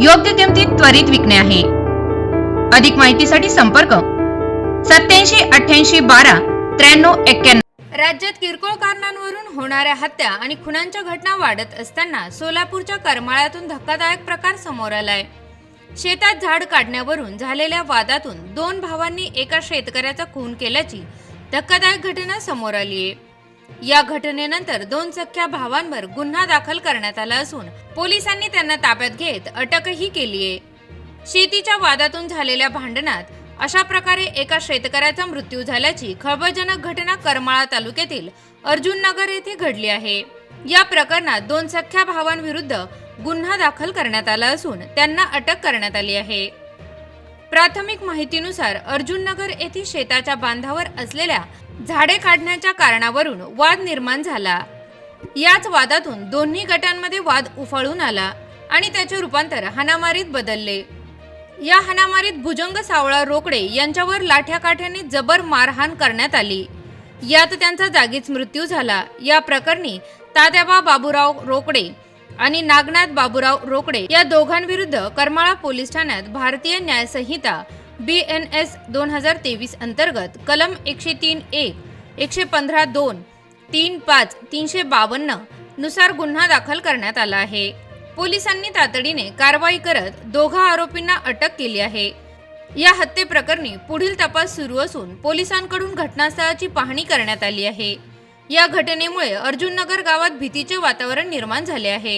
योग्य किमतीत त्वरित विकणे आहे. अधिक माहितीसाठी संपर्क सत्याऐंशी अठ्ठ्याऐंशी बारा त्र्याण्णव एक्क्याण्णव. राज्यात किरकोळ कारणांवरून होणाऱ्या हत्या आणि खुनांच्या घटना वाढत असताना सोलापूरच्या करमाळ्यातून धक्कादायक प्रकार समोर आलाय. शेतात झाड काढण्यावरून झालेल्या वादातून दोन भावांनी एका शेतकऱ्याचा खून केल्याची धक्कादायक घटना समोर आली आहे या घटनेनंतर दोन सख्या भावांवर गुन्हा दाखल करण्यात आला असून पोलिसांनी त्यांना ताब्यात घेत अटकही केली आहे. शेतीच्या वादातून झालेल्या भांडणात अशा प्रकारे एका शेतकऱ्याचा मृत्यू झाल्याची खळबळजनक घटना करमाळा तालुक्यातील अर्जुन नगर येथे घडली आहे. या प्रकरणात दोन सख्या भावांविरुद्ध गुन्हा दाखल करण्यात आला असून त्यांना अटक करण्यात आली आहे. प्राथमिक माहितीनुसार अर्जुननगर येथे येथील शेताच्या बांधावर असलेल्या झाडे काढण्याच्या कारणावरून वाद निर्माण झाला. याच वादातून दोन्ही गटांमध्ये वाद उफाळून आला आणि त्याचे रूपांतर हाणामारीत बदलले. या हाणामारीत भुजंग सावळा रोकडे यांच्यावर लाठ्याकाठ्याने जबर मारहाण करण्यात आली. यात त्यांचा जागीच मृत्यू झाला. या प्रकरणी तात्याबा बाबूराव रोकडे आणि नागनाथ बाबूराव रोकडे या दोघांविरुद्ध करमाळा पोलीस ठाण्यात भारतीय न्याय संहिता बी एन एस दोन हजार तेवीस अंतर्गत कलम एकशे तीन एक एकशे पंधरा दोन तीन पाच तीनशे बावन्ननुसार गुन्हा दाखल करण्यात आला आहे. पोलिसांनी तातडीने कारवाई करत दोघा आरोपींना अटक केली आहे. या हत्येप्रकरणी पुढील तपास सुरू असून पोलिसांकडून घटनास्थळाची पाहणी करण्यात आली आहे. या घटनेमुळे अर्जुननगर गावात भीतीचे वातावरण निर्माण झाले आहे.